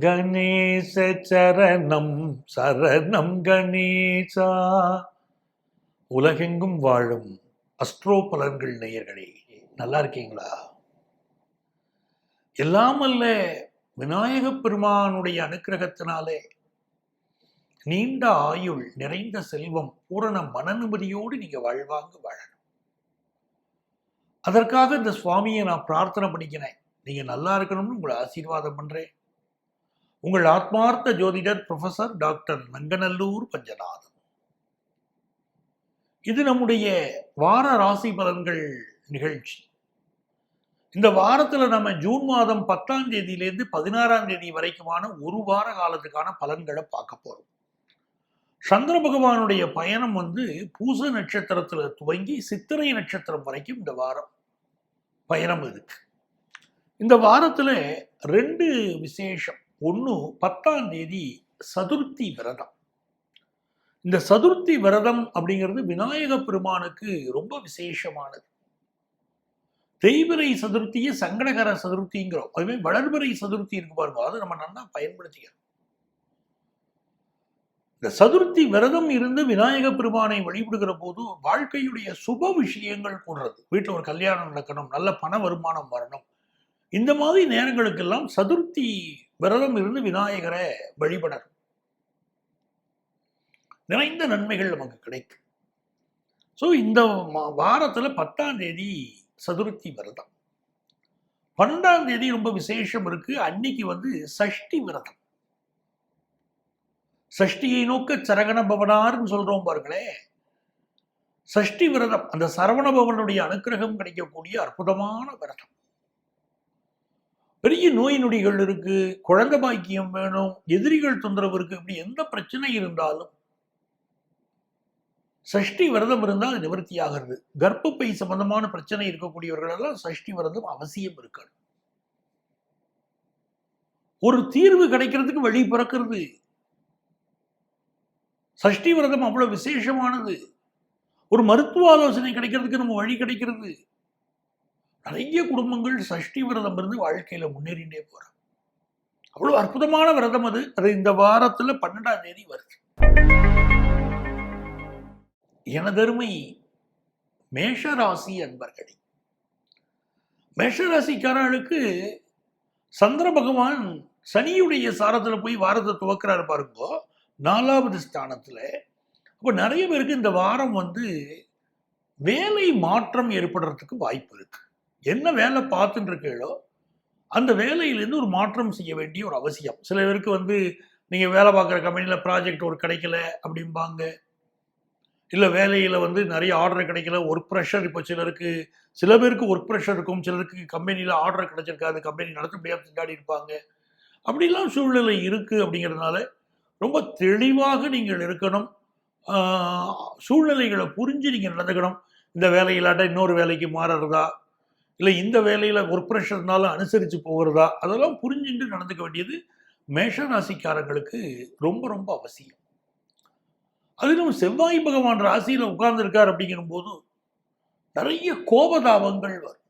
கணேச சரணம் சரணம் கணேசா. உலகெங்கும் வாழும் அஸ்ட்ரோ பலன்கள் நேயர்களே நல்லா இருக்கீங்களா? எல்லாம் அல்ல விநாயகப் பெருமானுடைய அனுக்கிரகத்தினாலே நீண்ட ஆயுள் நிறைந்த செல்வம் பூரண மனநிம்மதியோடு நீங்க வாழ்வாங்க வாழணும். அதற்காக இந்த சுவாமியை நான் பிரார்த்தனை பண்ணிக்கிறேன். நீங்க நல்லா இருக்கணும்னு உங்களை ஆசீர்வாதம் பண்றேன். உங்கள் ஆத்மார்த்த ஜோதிடர் ப்ரொஃபசர் டாக்டர் நங்கநல்லூர் பஞ்சநாதன். இது நம்முடைய வார ராசி பலன்கள் நிகழ்ச்சி. இந்த வாரத்துல நம்ம ஜூன் மாதம் பத்தாம் தேதியிலேருந்து பதினாறாம் தேதி வரைக்குமான ஒரு வார காலத்துக்கான பலன்களை பார்க்க போறோம். சந்திர பகவானுடைய பயணம் வந்து பூச நட்சத்திரத்துல துவங்கி சித்திரை நட்சத்திரம் வரைக்கும் இந்த வாரம் பயணம் இருக்கு. இந்த வாரத்துல ரெண்டு விசேஷம். ஒன்று பத்தாம் தேதி சதுர்த்தி விரதம். இந்த சதுர்த்தி விரதம் அப்படிங்கிறது விநாயக பெருமானுக்கு ரொம்ப விசேஷமானது. தேய்பிரை சதுர்த்தியை சங்கடகர சதுர்த்திங்கிறோம். அதுவே வளர்பிறை சதுர்த்தி இருக்கு பாருங்க. அதை நம்ம நல்லா பயன்படுத்திக்கிறோம் இந்த சதுர்த்தி விரதம் இருந்து விநாயக பெருமானை வழிபடுகிற போது வாழ்க்கையுடைய சுப விஷயங்கள் கூடுறது. வீட்டில் ஒரு கல்யாணம் நடக்கணும். நல்ல பண வருமானம் வரணும். இந்த மாதிரி நேரங்களுக்கெல்லாம் சதுர்த்தி விரதம் இருந்து விநாயகரை வழிபடணும். நிறைந்த நன்மைகள் நமக்கு கிடைக்கும். ஸோ இந்த மா- வாரத்துல பத்தாம் தேதி சதுர்த்தி விரதம். பன்னெண்டாம் தேதி ரொம்ப விசேஷம் இருக்கு. அன்னைக்கு வந்து சஷ்டி விரதம். சஷ்டியை நோக்க சரகண பவனார்னு சொல்றோம் பாருங்களே. சஷ்டி விரதம் அந்த சரவண பவனுடைய அனுக்கிரகம் கிடைக்கக்கூடிய அற்புதமான விரதம். பெரிய நோய் நொடிகள் இருக்கு குழந்தை பாக்கியம் வேணும் எதிரிகள் தொந்தரவு இருக்கு இப்படி எந்த பிரச்சனை இருந்தாலும் சஷ்டி விரதம் இருந்தால் அது நிவர்த்தி ஆகிறது கர்ப்பப்பை சம்பந்தமான பிரச்சனை இருக்கக்கூடியவர்கள் எல்லாம் சஷ்டி விரதம் அவசியம் இருக்கணும். ஒரு தீர்வு கிடைக்கிறதுக்கு வழி பிறக்கிறது. சஷ்டி விரதம் அவ்வளவு விசேஷமானது. ஒரு மருத்துவ ஆலோசனை கிடைக்கிறதுக்கு நம்ம வழி கிடைக்கிறது. நிறைய குடும்பங்கள் சஷ்டி விரதம் இருந்து வாழ்க்கையில முன்னேறிண்டே போறாங்க. அவ்வளவு அற்புதமான விரதம் அது. அது இந்த வாரத்துல பன்னெண்டாம் தேதி வருது. எனதருமை மேஷராசி அன்பர்களே மேஷராசிக்காரர்களுக்கு சந்திர பகவான் சனியுடைய சாரத்துல போய் வாரத்தை துவக்கிறாரு பாருங்கோ நாலாவது ஸ்தானத்துல. அப்போ நிறைய பேருக்கு இந்த வாரம் வந்து வேலை மாற்றம் ஏற்படுறதுக்கு வாய்ப்பு இருக்கு. என்ன வேலை பார்த்துட்டு இருக்கீங்களோ அந்த வேலையிலேருந்து ஒரு மாற்றம் செய்ய வேண்டிய ஒரு அவசியம். சில பேருக்கு வந்து நீங்கள் வேலை பார்க்குற கம்பெனியில் ப்ராஜெக்ட் ஒரு கிடைக்கல அப்படிம்பாங்க. இல்லை வேலையில் வந்து நிறைய ஆர்டர் கிடைக்கல ஒர்க் ப்ரெஷர் இப்போ சிலருக்கு சில பேருக்கு ஒர்க் ப்ரெஷர் இருக்கும் சிலருக்கு கம்பெனியில் ஆர்டர் கிடைச்சிருக்காது கம்பெனி நடத்த முடியாம திண்டாடி இருப்பாங்க. அப்படிலாம் சூழ்நிலை இருக்குது அப்படிங்கிறதுனால ரொம்ப தெளிவாக நீங்கள் இருக்கணும். சூழ்நிலைகளை புரிஞ்சு நீங்கள் நடந்துக்கணும். இந்த வேலையில்லாட்ட இன்னொரு வேலைக்கு மாறுறதா? இல்லை இந்த வேலையில் ஒர்க் ப்ரெஷர்னால அனுசரித்து போகிறதா? அதெல்லாம் புரிஞ்சுட்டு நடந்துக்க வேண்டியது மேஷராசிக்காரங்களுக்கு ரொம்ப ரொம்ப அவசியம். அதிலும் செவ்வாய் பகவான் ராசியில் உட்கார்ந்துருக்கார் அப்படிங்கிற போது நிறைய கோபதாபங்கள் வரும்.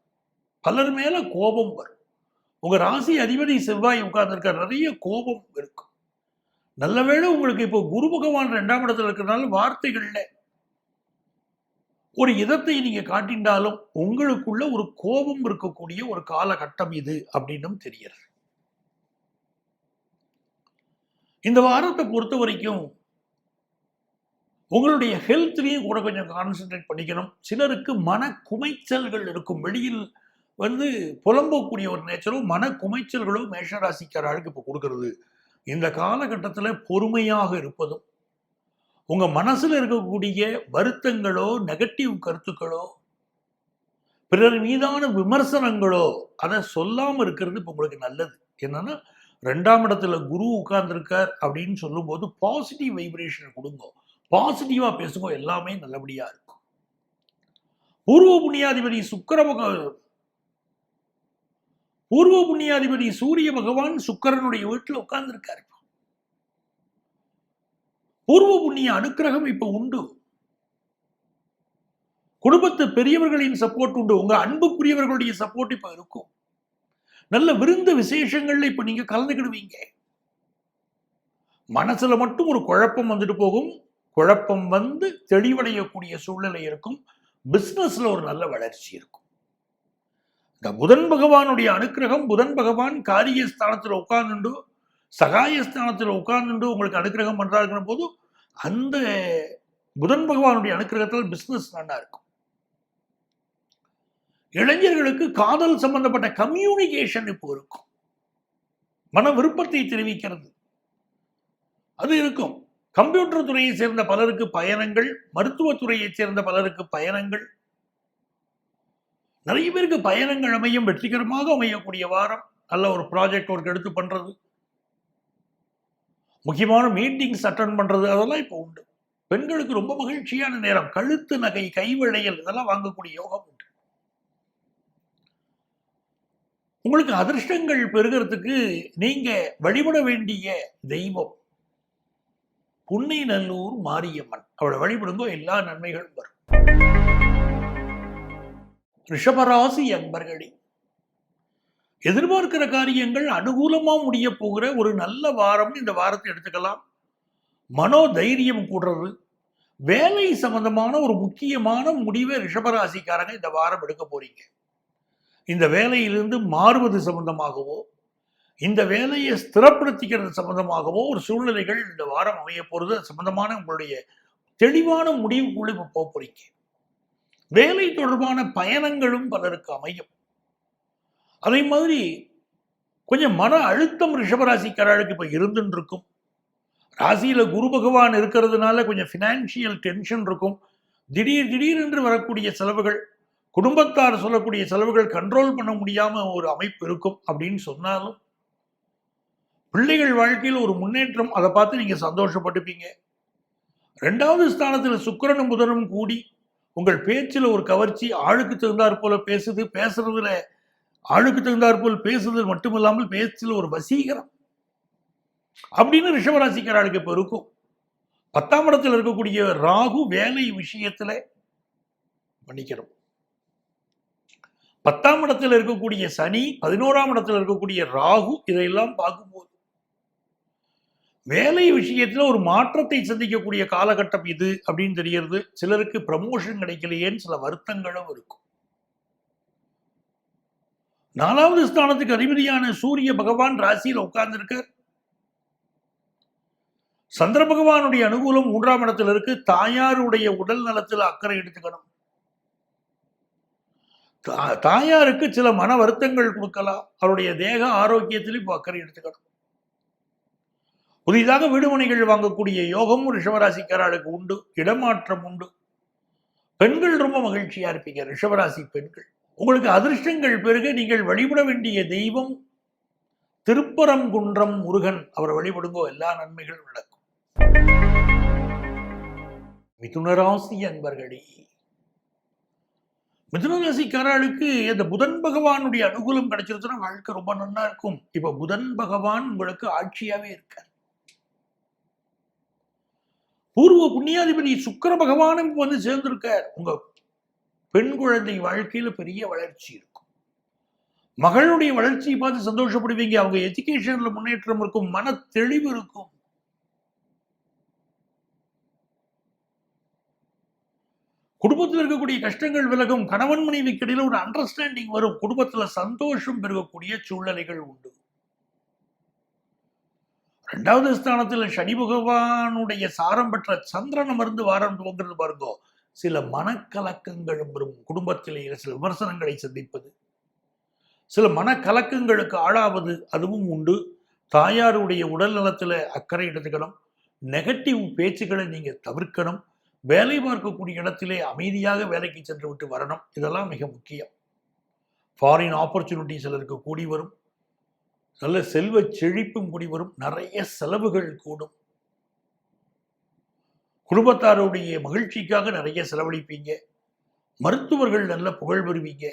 பலர் மேலே கோபம் வரும். உங்கள் ராசி அதிபதி செவ்வாய் உட்கார்ந்துருக்கார் நிறைய கோபம் இருக்கும். நல்ல வேளை உங்களுக்கு இப்போ குரு பகவான் ரெண்டாம் இடத்துல இருக்கிறதுனால வார்த்தைகளில் ஒரு இதத்தை நீங்க காட்டிண்டாலும் உங்களுக்குள்ள ஒரு கோபம் இருக்கக்கூடிய ஒரு காலகட்டம் இது அப்படின்னும் தெரியுது இந்த வாரத்தை பொறுத்த வரைக்கும் உங்களுடைய ஹெல்த்லையும் கூட கொஞ்சம் கான்சென்ட்ரேட் பண்ணிக்கணும். சிலருக்கு மன குமைச்சல்கள் இருக்கும். வெளியில் வந்து புலம்பக்கூடிய ஒரு நேச்சரும் மன குமைச்சல்களும் மேஷராசிக்காரர்களுக்கு இப்போ கொடுக்கறது. இந்த காலகட்டத்தில் பொறுமையாக இருப்பதும் உங்க மனசுல இருக்கக்கூடிய வருத்தங்களோ நெகட்டிவ் கருத்துக்களோ பிறர் மீதான விமர்சனங்களோ அதை சொல்லாம இருக்கிறது இப்போ உங்களுக்கு நல்லது. என்னன்னா ரெண்டாம் இடத்துல குரு உட்கார்ந்துருக்கார் அப்படின்னு சொல்லும்போது பாசிட்டிவ் வைப்ரேஷன் கொடுங்க. பாசிட்டிவா பேசுங்க எல்லாமே நல்லபடியா இருக்கும். பூர்வ புண்ணியாதிபதி சுக்கர பக பூர்வ புண்ணியாதிபதி சூரிய பகவான் சுக்கரனுடைய வீட்டில் உட்கார்ந்துருக்காரு. பூர்வ புண்ணிய அனுக்கிரகம் இப்ப உண்டு. குடும்பத்து பெரியவர்களின் சப்போர்ட் உண்டு. உங்க அன்புக்குரியவர்களுடைய சப்போர்ட் இப்ப இருக்கும். நல்ல விருந்து விசேஷங்கள்ல இப்ப நீங்க கலந்துக்கிடுவீங்க. மனசுல மட்டும் ஒரு குழப்பம் வந்துட்டு போகும். குழப்பம் வந்து தெளிவடையக்கூடிய சூழ்நிலை இருக்கும். பிசினஸ்ல ஒரு நல்ல வளர்ச்சி இருக்கும். இந்த புதன் பகவானுடைய அனுக்கிரகம் புதன் பகவான் காரியஸ்தானத்தில் உட்கார்ந்துண்டு சகாயஸ்தானத்தில் உட்கார்ந்து உங்களுக்கு அனுக்கிரகம் பண்ணுறாருங்கிற போது அந்த புதன் பகவானுடைய அனுக்கிரகத்தில் பிஸ்னஸ் நல்லா இருக்கும். இளைஞர்களுக்கு காதல் சம்பந்தப்பட்ட கம்யூனிகேஷன் இப்போ இருக்கும். மன விருப்பத்தை தெரிவிக்கிறது. அது இருக்கும். கம்ப்யூட்டர் துறையை சேர்ந்த பலருக்கு பயணங்கள் மருத்துவத்துறையை சேர்ந்த பலருக்கு பயணங்கள். நிறைய பேருக்கு பயணங்கள் அமையும் வெற்றிகரமாக அமையக்கூடிய வாரம். நல்ல ஒரு ப்ராஜெக்ட் ஒர்க் எடுத்து பண்றது. முக்கியமான மீட்டிங்ஸ் அட்டன் பண்றது அதெல்லாம் இப்போ உண்டு. பெண்களுக்கு ரொம்ப மகிழ்ச்சியான நேரம். கழுத்து நகை கைவிளையல் இதெல்லாம் வாங்கக்கூடிய யோகம் உண்டு. உங்களுக்கு அதிர்ஷ்டங்கள் பெறுகிறதுக்கு நீங்க வழிபட வேண்டிய தெய்வம் புன்னை நல்லூர் மாரியம்மன். அவளை வழிபடுங்கோ எல்லா நன்மைகளும் வரும். ரிஷபராசி அன்பர்களே எதிர்பார்க்கிற காரியங்கள் அனுகூலமாக முடிய போகிற ஒரு நல்ல வாரம் இந்த வாரத்தை எடுத்துக்கலாம். மனோ தைரியம் கூடுறது. வேலை சம்பந்தமான ஒரு முக்கியமான முடிவை ரிஷபராசிக்காரங்க இந்த வாரம் எடுக்க போறீங்க. இந்த வேலையிலிருந்து மாறுவது சம்பந்தமாகவோ இந்த வேலையை ஸ்திரப்படுத்திக்கிறது சம்பந்தமாகவோ ஒரு சூழ்நிலைகள் இந்த வாரம் அமைய போகிறது சம்பந்தமான உங்களுடைய தெளிவான முடிவுக்குள்ளே இப்போ போக போறீங்க. வேலை தொடர்பான பயணங்களும் பலருக்கு அமையும். அதே மாதிரி கொஞ்சம் மன அழுத்தம் ரிஷபராசிக்காரர்களுக்கு இப்போ இருந்துன்னு இருக்கும் ராசியில் குரு பகவான் இருக்கிறதுனால கொஞ்சம் ஃபினான்ஷியல் டென்ஷன் இருக்கும். திடீர் திடீரென்று வரக்கூடிய செலவுகள் குடும்பத்தார் சொல்லக்கூடிய செலவுகள் கண்ட்ரோல் பண்ண முடியாமல் ஒரு அமைப்பு இருக்கும் அப்படின்னு சொன்னாலும் பிள்ளைகள் வாழ்க்கையில் ஒரு முன்னேற்றம் அதை பார்த்து நீங்கள் சந்தோஷப்பட்டுப்பீங்க. ரெண்டாவது ஸ்தானத்தில் சுக்கிரனும் புதனும் கூடி உங்கள் பேச்சில் ஒரு கவர்ச்சி ஆளுக்கு தகுந்தாற் போல பேசுது பேசுறதுல ஆளுக்கு தகுந்தாற்போல் போல் பேசுறது மட்டுமில்லாமல் பேச்சில் ஒரு வசீகரம். அப்படின்னு ரிஷபராசிக்காரர்களுக்கு இப்போ இருக்கும். பத்தாம் இடத்துல இருக்கக்கூடிய ராகு வேலை விஷயத்துல மன்னிக்கிறோம் பத்தாம் இடத்துல இருக்கக்கூடிய சனி பதினோராம் இடத்துல இருக்கக்கூடிய ராகு இதையெல்லாம் பார்க்கும்போது வேலை விஷயத்துல ஒரு மாற்றத்தை சந்திக்கக்கூடிய காலகட்டம் இது அப்படின்னு தெரியறது சிலருக்கு ப்ரமோஷன் கிடைக்கலையேன்னு சில வருத்தங்களும் இருக்கும். நாலாவது ஸ்தானத்துக்கு அதிபதியான சூரிய பகவான் ராசியில உட்கார்ந்திருக்கார் சந்திர பகவானுடைய அனுகூலம் மூன்றாம் இடத்துல இருக்கு. தாயாருடைய உடல் நலத்தில் அக்கறை எடுத்துக்கணும். தா- தாயாருக்கு சில மன வருத்தங்கள் கொடுக்கலாம். அவருடைய தேக ஆரோக்கியத்தில் இப்போ அக்கறை எடுத்துக்கணும். புதிதாக வீடுமனைகள் வாங்கக்கூடிய யோகமும் ரிஷவராசிக்காரர்களுக்கு உண்டு. இடமாற்றம் உண்டு. பெண்கள் ரொம்ப மகிழ்ச்சியா இருப்பீங்க. ரிஷவராசி பெண்கள். உங்களுக்கு அதிர்ஷ்டங்கள் பெருக நீங்கள் வழிபட வேண்டிய தெய்வம் திருப்பரங்குன்றம் முருகன். அவரை வழிபடுங்கோ எல்லா நன்மைகளும் நடக்கும் மிதுனராசி அன்பர்களே மிதுனராசிக்காரர்களுக்கு இந்த புதன் பகவானுடைய அனுகூலம் கிடைச்சிருச்சுன்னா வாழ்க்கை ரொம்ப நல்லா இருக்கும். இப்ப புதன் பகவான் உங்களுக்கு ஆட்சியாவே இருக்கார். பூர்வ புண்ணியாதிபதி சுக்கிர பகவானும் வந்து சேர்ந்திருக்கார். உங்க பெண் குழந்தை வாழ்க்கையில பெரிய வளர்ச்சி இருக்கும். மகளுடைய வளர்ச்சியை பார்த்து சந்தோஷப்படுவீங்க. அவங்க எஜுகேஷன்ல முன்னேற்றம் இருக்கும். மன தெளிவு இருக்கும். குடும்பத்தில் இருக்கக்கூடிய கஷ்டங்கள் விலகும். கணவன் மனைவிக்கு இடையில ஒரு அண்டர்ஸ்டாண்டிங் வரும். குடும்பத்துல சந்தோஷம் பெருகக்கூடிய சூழ்நிலைகள் உண்டு. ரெண்டாவது ஸ்தானத்துல சனி பகவானுடைய சாரம் பெற்ற சந்திரன் அமர்ந்து வாரம் துவங்கிறது பாருங்கோ. சில மனக்கலக்கங்களும் வரும் குடும்பத்திலேயே சில விமர்சனங்களை சந்திப்பது. சில மனக்கலக்கங்களுக்கு ஆளாவது அதுவும் உண்டு. தாயாருடைய உடல் நலத்தில் அக்கறை எடுத்துக்கணும். நெகட்டிவ் பேச்சுக்களை நீங்கள் தவிர்க்கணும். வேலை பார்க்கக்கூடிய இடத்திலே அமைதியாக வேலைக்கு சென்று விட்டு வரணும். இதெல்லாம் மிக முக்கியம். ஃபாரின் ஆப்பர்ச்சுனிட்டி சிலருக்கு கூடி வரும் நல்ல செல்வ செழிப்பும் கூடி வரும் நிறைய செலவுகள் கூடும். குடும்பத்தாருடைய மகிழ்ச்சிக்காக நிறைய செலவழிப்பீங்க. மருத்துவர்கள் நல்ல புகழ் பெறுவீங்க.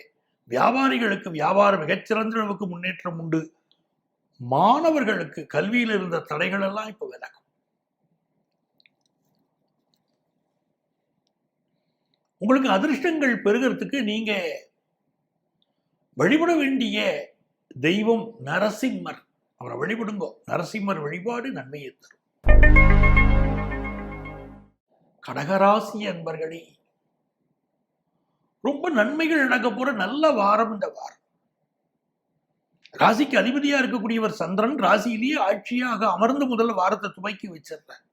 வியாபாரிகளுக்கு வியாபாரம் மிகச்சிறந்த அளவுக்கு முன்னேற்றம் உண்டு. மாணவர்களுக்கு கல்வியில் இருந்த தடைகள் எல்லாம் இப்போ விலகும். உங்களுக்கு அதிர்ஷ்டங்கள் பெறுகிறதுக்கு நீங்க வழிபட வேண்டிய தெய்வம் நரசிம்மர். அவரை வழிபடுங்கோ. நரசிம்மர் வழிபாடு நன்மையை தரும். கடகராசி அன்பர்களே ரொம்ப நன்மைகள் நடக்க போற நல்ல வாரம் இந்த வாரம். ராசிக்கு அதிபதியா இருக்கக்கூடியவர் சந்திரன் ராசியிலேயே ஆட்சியாக அமர்ந்து முதல் வாரத்தை துவக்கி வச்சிடுறார்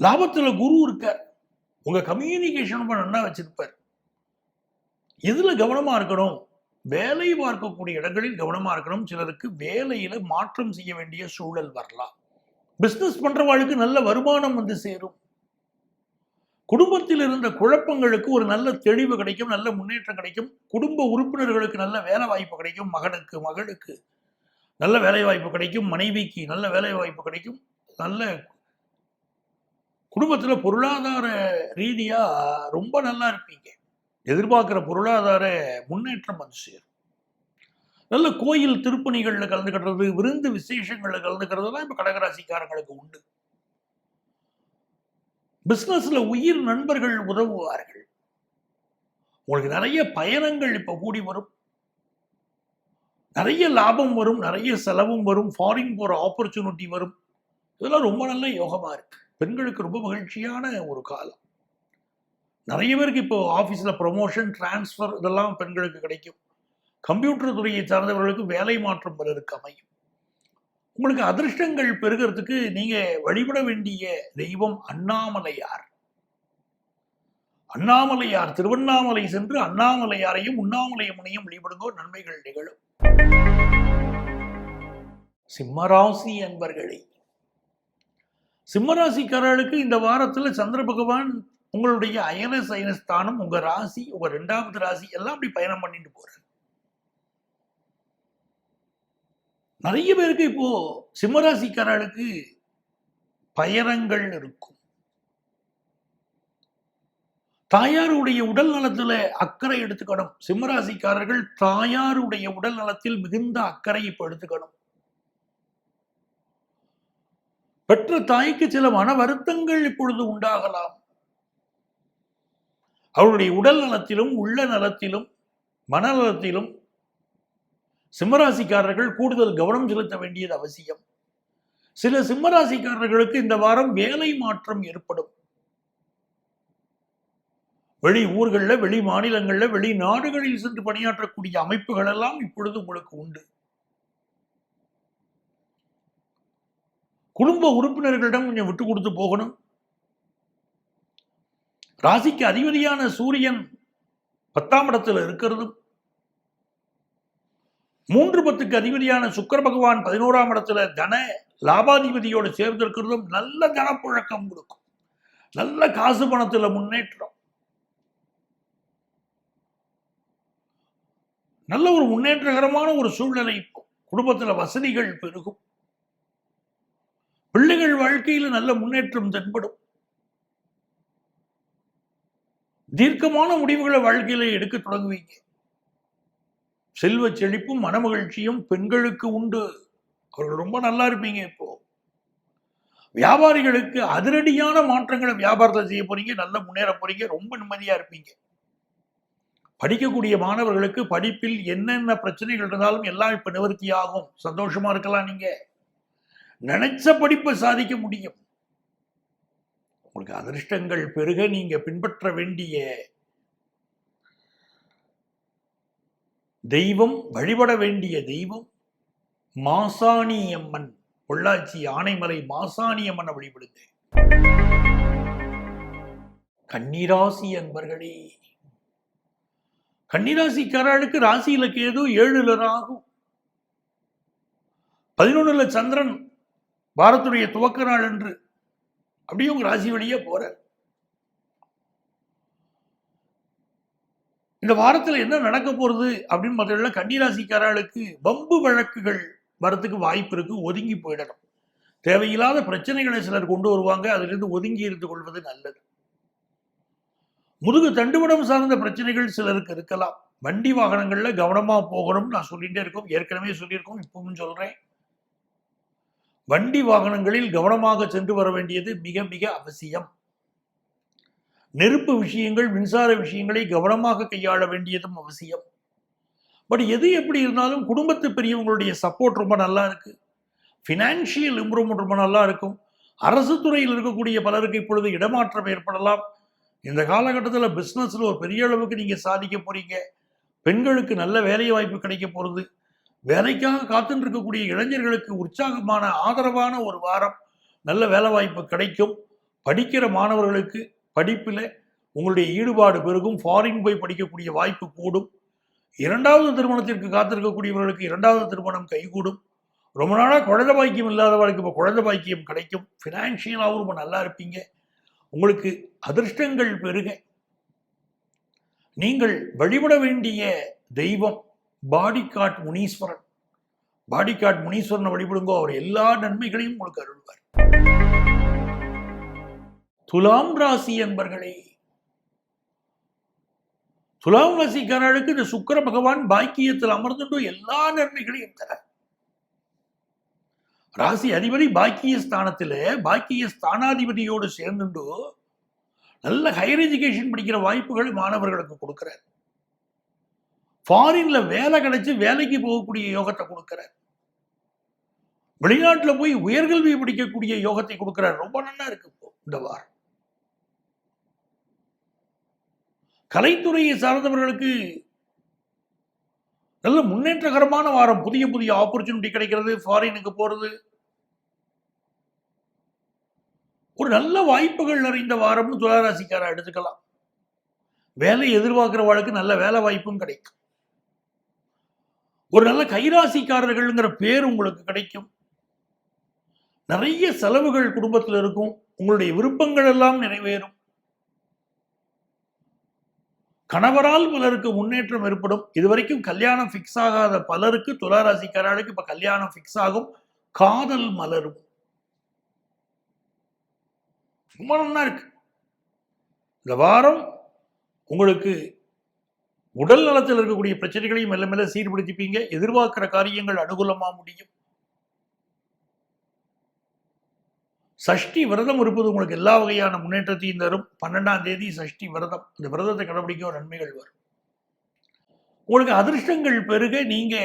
லாபத்துல குரு இருக்கார். உங்க கம்யூனிகேஷன் ரொம்ப நல்லா வச்சிருப்பார். எதுல கவனமா இருக்கணும்? வேலை பார்க்கக்கூடிய இடங்களில் கவனமா இருக்கணும். சிலருக்கு வேலையில மாற்றம் செய்ய வேண்டிய சூழல் வரலாம். பிஸ்னஸ் பண்ணுறவாளுக்கு நல்ல வருமானம் வந்து சேரும். குடும்பத்தில் இருந்த குழப்பங்களுக்கு ஒரு நல்ல தெளிவு கிடைக்கும் நல்ல முன்னேற்றம் கிடைக்கும். குடும்ப உறுப்பினர்களுக்கு நல்ல வேலை வாய்ப்பு கிடைக்கும் மகனுக்கு மகளுக்கு நல்ல வேலை வாய்ப்பு கிடைக்கும் மனைவிக்கு நல்ல வேலை வாய்ப்பு கிடைக்கும். நல்ல குடும்பத்தில் பொருளாதார ரீதியாக ரொம்ப நல்லா இருப்பீங்க. எதிர்பார்க்குற பொருளாதார முன்னேற்றம் வந்து சேரும். நல்ல கோயில் திருப்பணிகள்ல கலந்துக்கிறது விருந்து விசேஷங்கள்ல கலந்துக்கிறதுலாம் இப்ப கடகராசிக்காரங்களுக்கு உண்டு. பிசினஸ்ல உயிர் நண்பர்கள் உதவுவார்கள். உங்களுக்கு நிறைய பயணங்கள் இப்ப கூடி வரும். நிறைய லாபம் வரும் நிறைய செலவும் வரும் ஃபாரின் போகிற ஆப்பர்ச்சுனிட்டி வரும். இதெல்லாம் ரொம்ப நல்ல யோகமா இருக்கு. பெண்களுக்கு ரொம்ப மகிழ்ச்சியான ஒரு காலம். நிறைய பேருக்கு இப்போ ஆஃபீஸில் ப்ரொமோஷன் டிரான்ஸ்ஃபர் இதெல்லாம் பெண்களுக்கு கிடைக்கும். கம்ப்யூட்டர் துறையை சார்ந்தவர்களுக்கு வேலை மாற்றம் பலருக்கு அமையும். உங்களுக்கு அதிர்ஷ்டங்கள் பெருகிறதுக்கு நீங்க வழிபட வேண்டிய தெய்வம் அண்ணாமலையார். அண்ணாமலையார் திருவண்ணாமலை சென்று அண்ணாமலையாரையும் உண்ணாமலையம்மனையும் வழிபடுங்கோ நன்மைகள் நிகழும். சிம்மராசி அன்பர்களே சிம்மராசிக்காரர்களுக்கு இந்த வாரத்துல சந்திர பகவான் உங்களுடைய அயன ஸ்தானம் உங்க ராசி உங்க ரெண்டாவது ராசி எல்லாம் அப்படி பயணம் பண்ணிட்டு போறாரு. நிறைய பேருக்கு இப்போ சிம்மராசிக்காரர்களுக்கு பயணங்கள் இருக்கும். தாயாருடைய உடல் நலத்துல அக்கறை எடுத்துக்கணும். சிம்மராசிக்காரர்கள் தாயாருடைய உடல் நலத்தில் மிகுந்த அக்கறை இப்ப எடுத்துக்கணும். பெற்ற தாய்க்கு சில மன வருத்தங்கள் இப்பொழுது உண்டாகலாம். அவருடைய உடல் நலத்திலும் உள்ள நலத்திலும் மனநலத்திலும் சிம்மராசிக்காரர்கள் கூடுதல் கவனம் செலுத்த வேண்டியது அவசியம். சில சிம்மராசிக்காரர்களுக்கு இந்த வாரம் வேலை மாற்றம் ஏற்படும். வெளி ஊர்களில் வெளி மாநிலங்களில் வெளி நாடுகளில் சென்று பணியாற்றக்கூடிய அமைப்புகள் எல்லாம் இப்பொழுது உங்களுக்கு உண்டு. குடும்ப உறுப்பினர்களிடம் கொஞ்சம் விட்டு கொடுத்து போகணும். ராசிக்கு அதிபதியான சூரியன் பத்தாம் இடத்துல இருக்கிறதும் மூன்று பத்துக்கு அதிபதியான சுக்கர பகவான் பதினோராம் இடத்துல தன லாபாதிபதியோடு சேர்ந்திருக்கிறதும் நல்ல தனப்புழக்கம் கொடுக்கும். நல்ல காசு பணத்துல முன்னேற்றம். நல்ல ஒரு முன்னேற்றகரமான ஒரு சூழ்நிலை இப்போ. குடும்பத்துல வசதிகள் பெருகும். பிள்ளைகள் வாழ்க்கையில நல்ல முன்னேற்றம் தென்படும். தீர்க்கமான முடிவுகளை வாழ்க்கையில எடுக்க தொடங்குவீங்க. செல்வ செழிப்பும் மனமகிழ்ச்சியும் பெண்களுக்கு உண்டு. அவர்கள் ரொம்ப நல்லா இருப்பீங்க இப்போ. வியாபாரிகளுக்கு அதிரடியான மாற்றங்களை வியாபாரத்தை செய்ய போறீங்க நல்ல முன்னேற போறீங்க ரொம்ப நிம்மதியா இருப்பீங்க. படிக்கக்கூடிய மாணவர்களுக்கு படிப்பில் என்னென்ன பிரச்சனைகள் இருந்தாலும் எல்லாம் இப்ப நிவர்த்தி ஆகும். சந்தோஷமா இருக்கலாம் நீங்க. நினைச்ச படிப்பை சாதிக்க முடியும். உங்களுக்கு அதிர்ஷ்டங்கள் பெருக நீங்க பின்பற்ற வேண்டிய தெய்வம் வழிபட வேண்டிய தெய்வம். மாசாணி அம்மன் பொள்ளாச்சி ஆனைமலை மாசாணி அம்மனை வழிபடுங்க கன்னிராசி அன்பர்களே கன்னிராசிக்காரர்களுக்கு ராசியில கேது ஏழுல ராகும் பதினொன்னுல சந்திரன் வாரத்துடைய துவக்க நாள் என்று அப்படியே உங்க ராசி வழியே போற இந்த வாரத்துல என்ன நடக்க போறது அப்படின்னு பார்த்தீங்கன்னா கன்னிராசிக்காரர்களுக்கு வம்பு வழக்குகள் வரத்துக்கு வாய்ப்பு இருக்கு ஒதுங்கி போயிடணும். தேவையில்லாத பிரச்சனைகளை சிலர் கொண்டு வருவாங்க அதிலிருந்து ஒதுங்கி இருந்து கொள்வது நல்லது. முதுகு தண்டுவடம் சார்ந்த பிரச்சனைகள் சிலருக்கு இருக்கலாம். வண்டி வாகனங்கள்ல கவனமா போகணும்னு நான் சொல்லிட்டே இருக்கோம். ஏற்கனவே சொல்லியிருக்கோம் இப்பவும் சொல்றேன். வண்டி வாகனங்களில் கவனமாக சென்று வர வேண்டியது மிக மிக அவசியம். நெருப்பு விஷயங்கள் மின்சார விஷயங்களை கவனமாக கையாள வேண்டியதும் அவசியம். பட் எது எப்படி இருந்தாலும் குடும்பத்து பெரியவங்களுடைய சப்போர்ட் ரொம்ப நல்லா இருக்கு. ஃபினான்ஷியல் இம்ப்ரூவ்மெண்ட் ரொம்ப நல்லா இருக்கும். அரசு துறையில் இருக்கக்கூடிய பலருக்கு இப்பொழுது இடமாற்றம் ஏற்படலாம். இந்த காலகட்டத்தில் பிஸ்னஸில் ஒரு பெரிய அளவுக்கு நீங்கள் சாதிக்க போறீங்க. பெண்களுக்கு நல்ல வேலை வாய்ப்பு கிடைக்க போகிறது வேலைக்காக காத்துட்டு இருக்கக்கூடிய இளைஞர்களுக்கு உற்சாகமான ஆதரவான ஒரு வாரம் நல்ல வேலை வாய்ப்பு கிடைக்கும். படிக்கிற மாணவர்களுக்கு படிப்பில் உங்களுடைய ஈடுபாடு பெருகும் ஃபாரின் போய் படிக்கக்கூடிய வாய்ப்பு கூடும். இரண்டாவது திருமணத்திற்கு காத்திருக்கக்கூடியவர்களுக்கு இரண்டாவது திருமணம் கைகூடும். ரொம்ப நாளாக குழந்தை பாக்கியம் இல்லாதவர்களுக்கு இப்போ குழந்தை பாக்கியம் கிடைக்கும். ஃபினான்ஷியலாகவும் ரொம்ப நல்லா இருப்பீங்க. உங்களுக்கு அதிர்ஷ்டங்கள் பெருக. நீங்கள் வழிபட வேண்டிய தெய்வம் பாடிகாட் முனீஸ்வரன். பாடிகாட் முனீஸ்வரனை வழிபடுங்கோ அவர் எல்லா நன்மைகளையும் உங்களுக்கு அருள்வார். துலாம் ராசி என்பர்களே. துலாம் ராசிக்காரர்களுக்கு இந்த சுக்கிர பகவான் பாக்கியத்தில் அமர்ந்துட்டு எல்லா நன்மைகளையும் தர. ராசி அதிபதி பாக்கிய ஸ்தானத்துல பாக்கிய ஸ்தானாதிபதியோடு சேர்ந்துட்டு நல்ல ஹையர் எஜுகேஷன் படிக்கிற வாய்ப்புகள் மாணவர்களுக்கு கொடுக்கிறார். ஃபாரின்ல வேலை கிடைச்சு வேலைக்கு போகக்கூடிய யோகத்தை கொடுக்கிறார். வெளிநாட்டுல போய் உயர்கல்வி படிக்கக்கூடிய யோகத்தை கொடுக்கிறார். ரொம்ப நல்லா இருக்கு இந்த வாரம். கலைத்துறையை சார்ந்தவர்களுக்கு நல்ல முன்னேற்றகரமான வாரம் புதிய புதிய ஆப்பர்ச்சுனிட்டி கிடைக்கிறது ஃபாரினுக்கு போறது. ஒரு நல்ல வாய்ப்புகள் நிறைந்த வாரம்னு துளாராசிக்கார எடுத்துக்கலாம். வேலை எதிர்பார்க்கிறவர்களுக்கு நல்ல வேலை வாய்ப்பும் கிடைக்கும். ஒரு நல்ல கைராசிக்காரர்கள்ங்கிற பேர் உங்களுக்கு கிடைக்கும். நிறைய செலவுகள் குடும்பத்தில் இருக்கும். உங்களுடைய விருப்பங்கள் எல்லாம் நிறைவேறும். கணவரால் பலருக்கு முன்னேற்றம் ஏற்படும். இதுவரைக்கும் கல்யாணம் ஃபிக்ஸ் ஆகாத பலருக்கு துளாராசிக்காரர்களுக்கு இப்ப கல்யாணம் ஃபிக்ஸ் ஆகும். காதல் மலரும். ரொம்ப நல்லா இருக்கு. இந்த வாரம் உங்களுக்கு உடல் நலத்தில் இருக்கக்கூடிய பிரச்சனைகளையும் மெல்ல மெல்ல சீர்படுத்திப்பீங்க. எதிர்பார்க்கிற காரியங்கள் அனுகூலமா முடியும். சஷ்டி விரதம் இருப்பது உங்களுக்கு எல்லா வகையான முன்னேற்றத்தையும் தரும். பன்னெண்டாம் தேதி சஷ்டி விரதம். இந்த விரதத்தை கடைபிடிக்க நன்மைகள் வரும். உங்களுக்கு அதிர்ஷ்டங்கள் பெருக நீங்க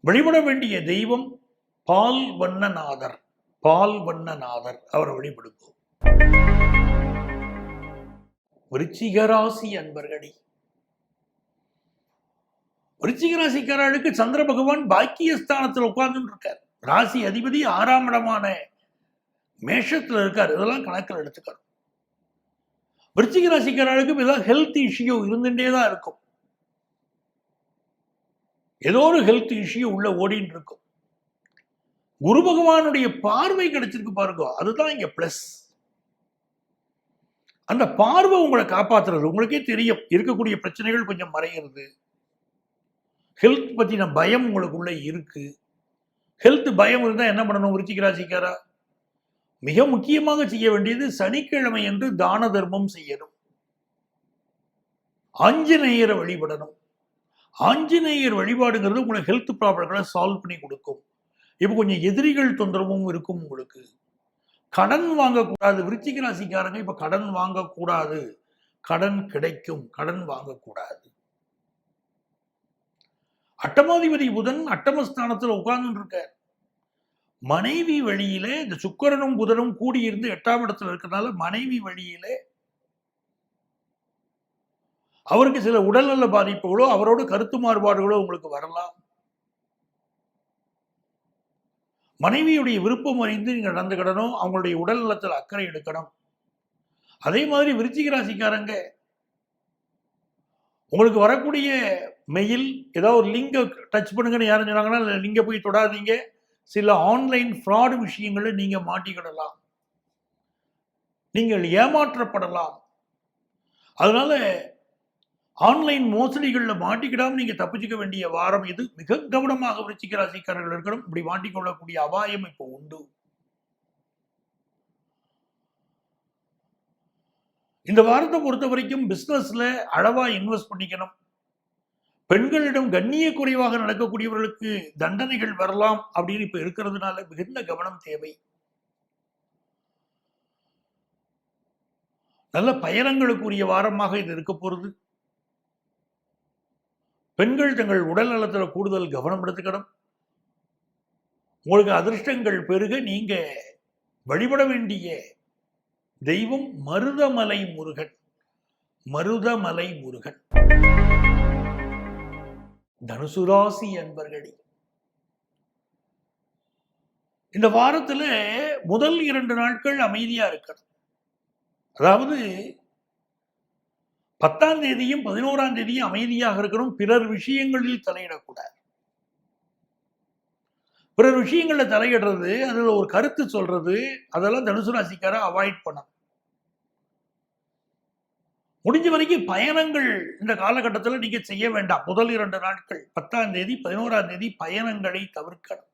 வழிபட வேண்டிய தெய்வம் பால் வண்ணநாதர் பால் வண்ணநாதர் அவரை வழிபடுவோம். விருச்சிகராசி அன்பர்களே. விருச்சிகராசிக்காரர்களுக்கு சந்திர பகவான் பாக்கியஸ்தானத்தில் உட்கார்ந்துட்டு இருக்கார். ராசி அதிபதி ஆறாம் இடமான மேஷத்துல இருக்கார். இதெல்லாம் கணக்கில் எடுத்துக்கணும். விருச்சிக ராசிக்காரர்களுக்கும் ஏதாவது ஹெல்த் இஷ்யூ இருந்துட்டே தான் இருக்கும். ஏதோ ஒரு ஹெல்த் இஷ்யூ உள்ள ஓடின்னு இருக்கும். குரு பகவானுடைய பார்வை கிடைச்சிருக்கு பாருங்க. அதுதான் இங்க பிளஸ் அந்த பார்வை உங்களை காப்பாத்துறது. உங்களுக்கே தெரியும். இருக்கக்கூடிய பிரச்சனைகள் கொஞ்சம் மறைகிறது ஹெல்த் பத்தின பயம் உங்களுக்குள்ள இருக்கு. ஹெல்த் பயம் இருந்தால் என்ன பண்ணணும்? விருச்சிக ராசிக்காரா? மிக முக்கியமாக செய்ய வேண்டியது சனிக்கிழமை என்று தான தர்மம் செய்யணும். ஆஞ்சநேயரை வழிபடணும். ஆஞ்சநேயர் வழிபாடுங்கிறது உங்களுக்கு ஹெல்த் ப்ராப்ளங்களை சால்வ் பண்ணி கொடுக்கும். இப்போ கொஞ்சம் எதிரிகள் தொந்தரவும் இருக்கும் உங்களுக்கு. கடன் வாங்கக்கூடாது. விருச்சிக ராசிக்காரங்க கடன் வாங்கக்கூடாது. கடன் கிடைக்கும். கடன் வாங்கக்கூடாது. அட்டமாதிபதி புதன் அட்டமஸ்தானத்தில் உட்கார்ந்து இருக்கார் மனைவி வழியில இந்த சுக்கரனும் புதனும் கூடியிருந்து எட்டாம் இடத்துல இருக்கிறதுனால மனைவி வழியில அவருக்கு சில உடல்நல பாதிப்புகளோ அவரோட கருத்து மாறுபாடுகளோ உங்களுக்கு வரலாம். மனைவியுடைய விருப்பம் அறிந்து நீங்க நடந்துக்கிடணும் அவங்களுடைய உடல் நலத்தில் அக்கறை எடுக்கணும். அதே மாதிரி விருச்சிக ராசிக்காரங்க உங்களுக்கு வரக்கூடிய மெயில் ஏதாவது ஒரு லிங்கை டச் பண்ணுங்கன்னு யாரும் சொன்னாங்கன்னா லிங்கை போய் தொடாதீங்க. சில ஆன்லைன் ஃப்ராடு விஷயங்களை நீங்கள் மாட்டிக்கிடலாம். நீங்கள் ஏமாற்றப்படலாம். அதனால ஆன்லைன் மோசடிகளில் மாட்டிக்கிடாமல் நீங்கள் தப்பிச்சுக்க வேண்டிய வாரம் இது. மிக கவனமாக விருச்சிக ராசிக்காரர்கள் இருக்கணும். இப்படி மாட்டிக்கொள்ளக்கூடிய அபாயம் இப்போ உண்டு. இந்த வாரத்தை பொறுத்த வரைக்கும் பிஸ்னஸில் அளவாக இன்வெஸ்ட் பண்ணிக்கணும். பெண்களிடம் கண்ணிய குறைவாக நடக்கக்கூடியவர்களுக்கு தண்டனைகள் வரலாம் அப்படின்னு இப்ப இருக்கிறதுனால மிகுந்த கவனம் தேவை. நல்ல பயணங்களுக்குரிய வாரமாக இது இருக்க போறது. பெண்கள் தங்கள் உடல் நலத்தில் கூடுதல் கவனம் எடுத்துக்கணும். உங்களுக்கு அதிர்ஷ்டங்கள் பெருக நீங்க வழிபட வேண்டிய தெய்வம் மருதமலை முருகன். மருதமலை முருகன். தனுசு ராசி அன்பர்களே இந்த வாரத்துல முதல் இரண்டு நாட்கள் அமைதியா இருக்கணும். அதாவது பத்தாம் தேதியும் பதினோராம் தேதியும் அமைதியாக இருக்கணும். பிறர் விஷயங்களில் தலையிடக்கூடாது. பிறர் விஷயங்கள்ல தலையிடுறது அதுல ஒரு கருத்து சொல்றது அதெல்லாம் தனுசு ராசிக்கார அவாய்ட் பண்ணணும். முடிஞ்ச வரைக்கும் பயணங்கள் இந்த காலகட்டத்தில் நீங்கள் செய்ய வேண்டாம். முதல் இரண்டு நாட்கள் பத்தாம் தேதி பதினோராம் தேதி பயணங்களை தவிர்க்கணும்.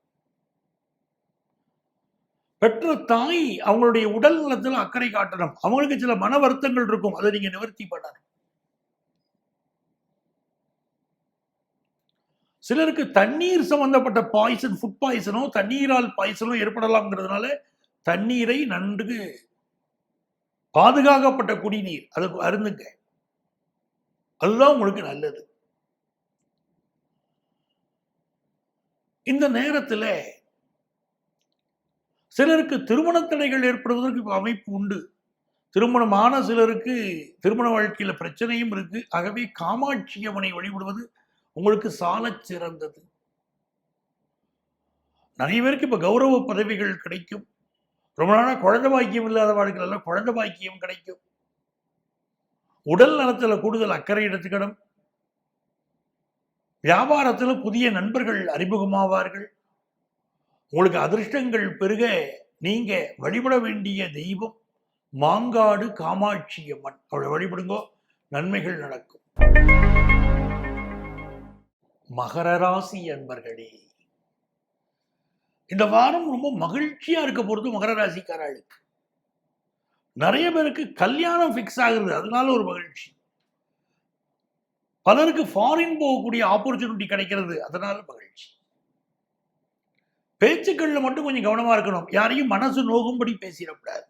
பெற்ற தாய் அவங்களுடைய உடல் நலத்தில் அக்கறை காட்டணும். அவங்களுக்கு சில மன வருத்தங்கள் இருக்கும். அதை நீங்க நிவர்த்தி பண்ணணும். சிலருக்கு தண்ணீர் சம்பந்தப்பட்ட பாய்சன் ஃபுட் பாய்சனோ தண்ணீரால் பாய்சனோ ஏற்படலாம்ங்கிறதுனால தண்ணீரை நன்கு பாதுகாக்கப்பட்ட குடிநீர். அது அருந்துங்க. அதுதான் உங்களுக்கு நல்லது. இந்த நேரத்துல சிலருக்கு திருமண தடைகள் ஏற்படுவதற்கு அமைப்பு உண்டு. திருமணமான சிலருக்கு திருமண வாழ்க்கையில பிரச்சனையும் இருக்கு. ஆகவே காமாட்சி அவனை வழிபடுவது உங்களுக்கு சால சிறந்தது. நிறைய பேருக்கு இப்ப கௌரவ பதவிகள் கிடைக்கும். ரொம்ப நாளா குழந்தை பாக்கியம் இல்லாத வாழ்க்கையில குழந்தை பாக்கியம் கிடைக்கும். உடல் நலத்துல கூடுதல் அக்கறை எடுத்துக்கணும். வியாபாரத்துல புதிய நண்பர்கள் அறிமுகமாவார்கள். உங்களுக்கு அதிர்ஷ்டங்கள் பெருக நீங்க வழிபட வேண்டிய தெய்வம் மாங்காடு காமாட்சி அம்மன் அவளை வழிபடுங்கோ. நன்மைகள் நடக்கும். மகர ராசி அன்பர்களே. இந்த வாரம் ரொம்ப மகிழ்ச்சியா இருக்க போகிறது மகர ராசிக்காராளுக்கு நிறைய பேருக்கு கல்யாணம் ஃபிக்ஸ் ஆகுறது அதனால ஒரு மகிழ்ச்சி. பலருக்கு ஃபாரின் போகக்கூடிய ஆப்பர்ச்சுனிட்டி கிடைக்கிறது அதனால மகிழ்ச்சி. பேச்சுக்கள்ல மட்டும் கொஞ்சம் கவனமா இருக்கணும். யாரையும் மனசு நோகும்படி பேசிடக்கூடாது.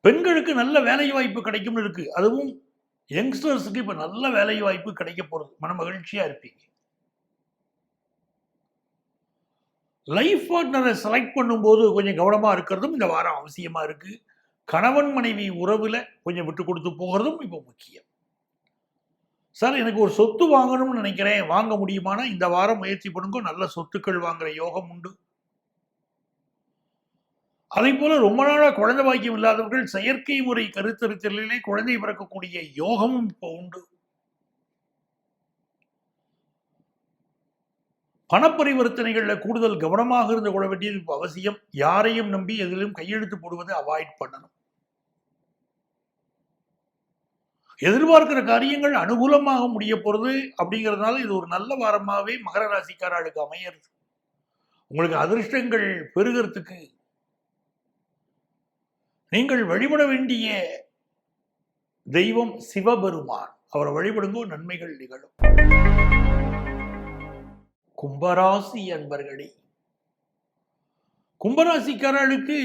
பெண்களுக்கு நல்ல வேலை வாய்ப்பு கிடைக்கும்னு இருக்கு. அதுவும் யங்ஸ்டர்ஸுக்கு இப்போ நல்ல வேலை வாய்ப்பு கிடைக்க போகிறது மன மகிழ்ச்சியா இருப்பீங்க. லைஃப் பார்ட்னரை செலக்ட் பண்ணும்போது கொஞ்சம் கவனமாக இருக்கிறதும் இந்த வாரம் அவசியமாக இருக்குது கணவன் மனைவி உறவில் கொஞ்சம் விட்டு கொடுத்து போகிறதும் இப்போ முக்கியம். சார் எனக்கு ஒரு சொத்து வாங்கணும்னு நினைக்கிறேன். வாங்க முடியுமானா இந்த வாரம் முயற்சி பண்ணுங்க. நல்ல சொத்துக்கள் வாங்குற யோகம் உண்டு. அதே போல ரொம்ப நாளாக குழந்தை பாக்கியம் இல்லாதவர்கள் செயற்கை முறை கருத்தரித்தலிலே குழந்தை பிறக்கக்கூடிய யோகமும் இப்போ உண்டு. பணப்பரிவர்த்தனைகளில் கூடுதல் கவனமாக இருந்து கொள்ள வேண்டியது அவசியம். யாரையும் நம்பி எதிலும் கையெழுத்து போடுவதை அவாய்ட் பண்ணணும். எதிர்பார்க்கிற காரியங்கள் அனுகூலமாக முடிய போறது அப்படிங்கிறதுனால இது ஒரு நல்ல வாரமாகவே மகர ராசிக்காரர்களுக்கு அமையிறது. உங்களுக்கு அதிர்ஷ்டங்கள் பெருகிறதுக்கு நீங்கள் வழிபட வேண்டிய தெய்வம் சிவபெருமான். அவரை வழிபடுங்கோ நன்மைகள் நிகழும். கும்பராசி அன்பர்களே கும்பராசிக்காரர்களுக்கு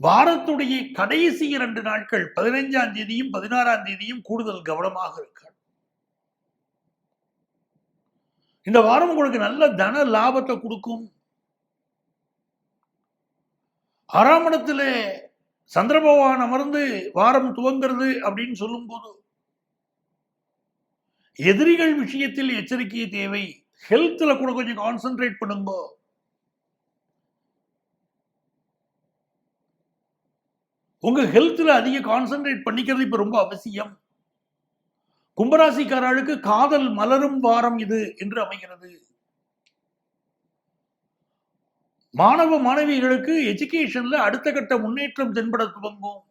வாரத்துடைய கடைசி இரண்டு நாட்கள் பதினைஞ்சாம் தேதியும் பதினாறாம் தேதியும் கூடுதல் கவனமாக இருக்கார். இந்த வாரம் உங்களுக்கு நல்ல தன லாபத்தை கொடுக்கும். ஆறாம் இடத்துல சந்திர பகவான் அமர்ந்து வாரம் துவங்கிறது அப்படின்னு சொல்லும்போது எதிரிகள் விஷயத்தில் எச்சரிக்கை தேவை. ஹெல்த்தில் கூட கொஞ்சம் கான்சென்ட்ரேட் பண்ணுங்க. உங்க ஹெல்த்தில் அதிக கான்சென்ட்ரேட் பண்ணிக்கிறது இப்போ ரொம்ப அவசியம். கும்பராசிக்காரர்களுக்கு காதல் மலரும் வாரம் இது என்று அமைகிறது. மாணவ மாணவிகளுக்கு எஜுகேஷன்ல அடுத்த கட்ட முன்னேற்றம் தென்பட துவங்கும்.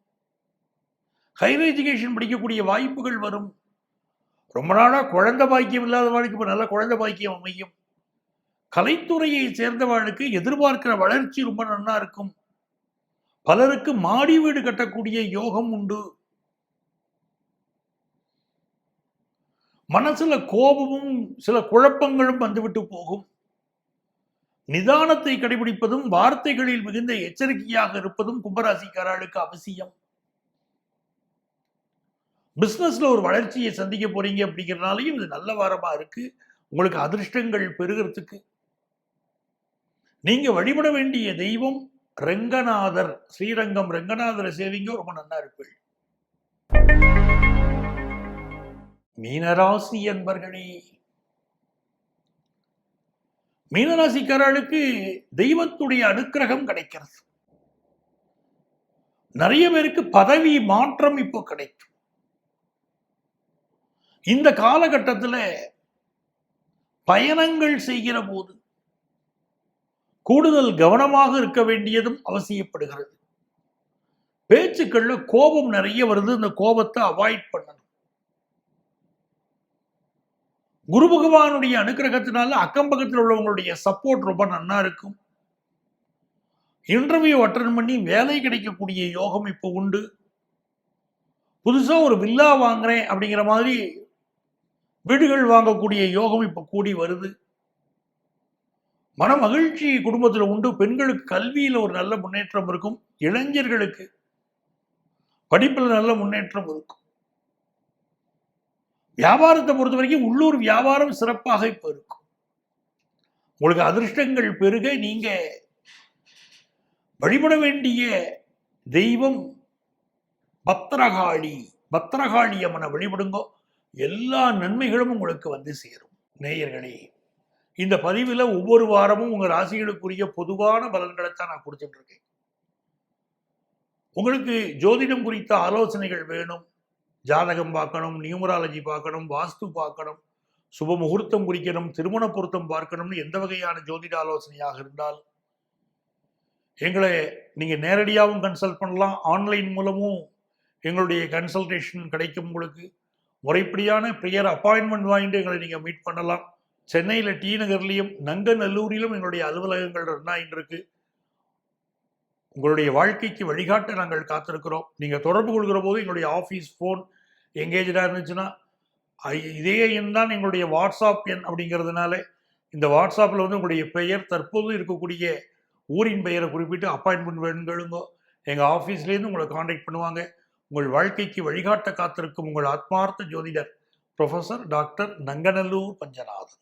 ஹையர் எஜுகேஷன் படிக்கக்கூடிய வாய்ப்புகள் வரும். ரொம்ப நாளா குழந்தை பாக்கியம் இல்லாதவாளுக்கு இப்போ நல்ல குழந்தை பாக்கியம் அமையும். கலைத்துறையை சேர்ந்தவாளுக்கு எதிர்பார்க்கிற வளர்ச்சி ரொம்ப நன்னா இருக்கும். பலருக்கு மாடி வீடு கட்டக்கூடிய யோகம் உண்டு. மனசுல கோபமும் சில குழப்பங்களும் வந்துவிட்டு போகும். நிதானத்தை கடைபிடிப்பதும் வார்த்தைகளில் மிகுந்த எச்சரிக்கையாக இருப்பதும் கும்பராசிக்காரர்களுக்கு அவசியம். பிஸ்னஸில் ஒரு வளர்ச்சியை சந்திக்க போறீங்க அப்படிங்கிறனாலையும் இது நல்ல வாரமாக இருக்கு. உங்களுக்கு அதிர்ஷ்டங்கள் பெருகிறதுக்கு. நீங்கள் வழிபட வேண்டிய தெய்வம் ரெங்கநாதர். ஸ்ரீரங்கம் ரெங்கநாதரை சேவிங்க ரொம்ப நல்லா இருப்பீள் மீனராசி என்பர்களே மீனராசிக்காரர்களுக்கு தெய்வத்துடைய அனுக்கிரகம் கிடைக்கிறது. நிறைய பேருக்கு பதவி மாற்றம் இப்போ கிடைக்கும். இந்த காலகட்டத்தில் பயணங்கள் செய்கிற போது கூடுதல் கவனமாக இருக்க வேண்டியதும் அவசியப்படுகிறது. பேச்சுக்கள்ல கோபம் நிறைய வருது. இந்த கோபத்தை அவாய்ட் பண்ணணும். குரு பகவானுடைய அனுக்கிரகத்தினால அக்கம் பக்கத்தில் உள்ளவங்களுடைய சப்போர்ட் ரொம்ப நன்னா இருக்கும். இன்டர்வியூ அட்டன் பண்ணி வேலை கிடைக்கக்கூடிய யோகம் இப்போ உண்டு. புதுசா ஒரு வில்லா வாங்குறேன் அப்படிங்கிற மாதிரி வீடுகள் வாங்கக்கூடிய யோகம் இப்போ கூடி வருது. மன மகிழ்ச்சி குடும்பத்தில் உண்டு. பெண்களுக்கு கல்வியில் ஒரு நல்ல முன்னேற்றம் இருக்கும். இளைஞர்களுக்கு படிப்பில் நல்ல முன்னேற்றம் இருக்கும். வியாபாரத்தை பொறுத்த வரைக்கும் உள்ளூர் வியாபாரம் சிறப்பாக இப்போ இருக்கும். உங்களுக்கு அதிர்ஷ்டங்கள் பெருக நீங்க வழிபட வேண்டிய தெய்வம் பத்திரகாளி பத்திரகாளி அம்மனை வழிபடுங்கோ. எல்லா நன்மைகளும் உங்களுக்கு வந்து சேரும். நேயர்களே இந்த பதிவில் ஒவ்வொரு வாரமும் உங்கள் ராசிகளுக்குரிய பொதுவான பலன்களை தான் நான் கொடுத்துட்டு இருக்கேன் உங்களுக்கு ஜோதிடம் குறித்த ஆலோசனைகள் வேணும். ஜாதகம் பார்க்கணும் நியூமராலஜி பார்க்கணும் வாஸ்து பார்க்கணும் சுப முகூர்த்தம் குறிக்கணும் திருமண பொருத்தம் பார்க்கணும்னு எந்த வகையான ஜோதிட ஆலோசனையாக இருந்தால் எங்களை நீங்கள் நேரடியாகவும் கன்சல்ட் பண்ணலாம். ஆன்லைன் மூலமும் எங்களுடைய கன்சல்டேஷன் கிடைக்கும் உங்களுக்கு. முறைப்படியான ப்ரேயர் அப்பாயின்மெண்ட் வாங்கிட்டு எங்களை நீங்கள் மீட் பண்ணலாம். சென்னையில் டி நகர்லேயும் நங்கநல்லூரிலும் எங்களுடைய அலுவலகங்கள் ரன் ஆகிட்டு இருக்கு. உங்களுடைய வாழ்க்கைக்கு வழிகாட்ட நாங்கள் காத்திருக்கிறோம். நீங்கள் தொடர்பு கொள்கிற போது எங்களுடைய ஆஃபீஸ் ஃபோன் எங்கேஜாக இருந்துச்சுன்னா இதே எண் தான் எங்களுடைய வாட்ஸ்அப் எண் அப்படிங்கிறதுனால இந்த வாட்ஸ்அப்பில் வந்து உங்களுடைய பெயர் தற்போது இருக்கக்கூடிய ஊரின் பெயரை குறிப்பிட்டு அப்பாயின்மெண்ட் வேணுங்களுங்கோ எங்கள் ஆஃபீஸ்லேருந்து உங்களை காண்டாக்ட் பண்ணுவாங்க. உங்கள் வாழ்க்கைக்கு வழிகாட்ட காத்திருக்கும் உங்கள் ஆத்மார்த்த ஜோதிடர் ப்ரொஃபசர் டாக்டர் நங்கநல்லூர் பஞ்சநாதன்.